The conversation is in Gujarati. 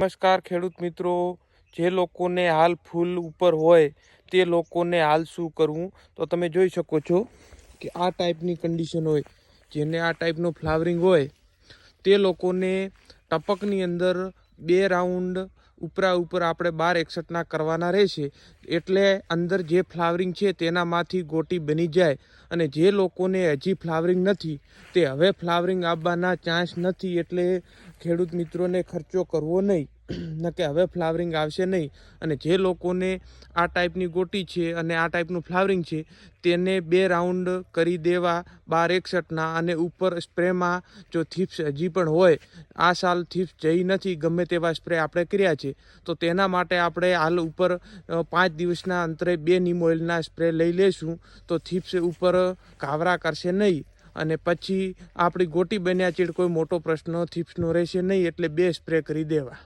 નમસ્કાર ખેડૂત મિત્રો. જે લોકોને હાલ ફૂલ ઉપર હોય તે લોકોને હાલ શું કરવું? તો તમે જોઈ શકો છો કે આ ટાઈપની કન્ડિશન હોય, જેને આ ટાઈપનું ફ્લાવરિંગ હોય, તે લોકોને ટપકની અંદર બે રાઉન્ડ ઉપરા ઉપર આપણે બાર એકસઠના કરવાના રહેશે. એટલે અંદર જે ફ્લાવરિંગ છે તેનામાંથી ગોટી બની જાય અને જે લોકોને હજી ફ્લાવરિંગ નથી, તે હવે ફ્લાવરિંગ આવવાના ચાન્સ નથી એટલે ખેડૂત મિત્રોને ખર્ચો કરવો નહીં. કે હવે ફ્લાવરિંગ આવશે નહીં. અને જે લોકોને આ ટાઈપની ગોટી છે અને આ ટાઈપનું ફ્લાવરિંગ છે, તેને બે રાઉન્ડ કરી દેવા બાર એકસઠના અને ઉપર સ્પ્રેમાં જો થીપ્સ હજી પણ હોય, આ સાલ થીપ્સ જઈ નથી, ગમે તેવા સ્પ્રે આપણે કર્યા છે. તો તેના માટે આપણે હાલ ઉપર પાંચ દિવસના અંતરે બે નીમ ઓઇલના સ્પ્રે લઈ લેશું. તો થીપ્સ ઉપર કાવરા કરશે નહીં. અને પછી આપણી ગોટી બન્યા ચીડ કોઈ મોટો પ્રશ્ન થીપ્સનો રહેશે નહીં, એટલે બે સ્પ્રે કરી દેવા.